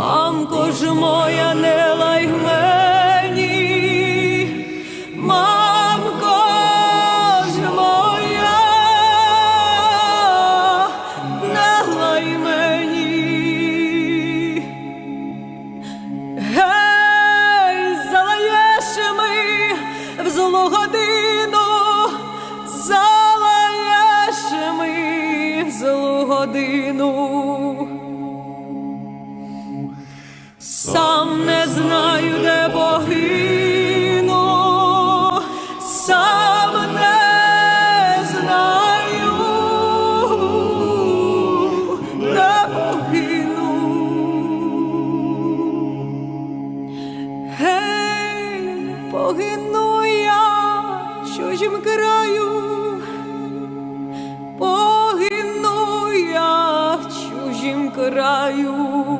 Мамко ж моя, не лай мені, мамко ж моя, не лай мені. Гей, залаєш ми в злу годину, залаєш ми в злу годину. Сам не знаю, де погину, сам не знаю, де погину. Гей, погину я в чужім краю, погину я в краю,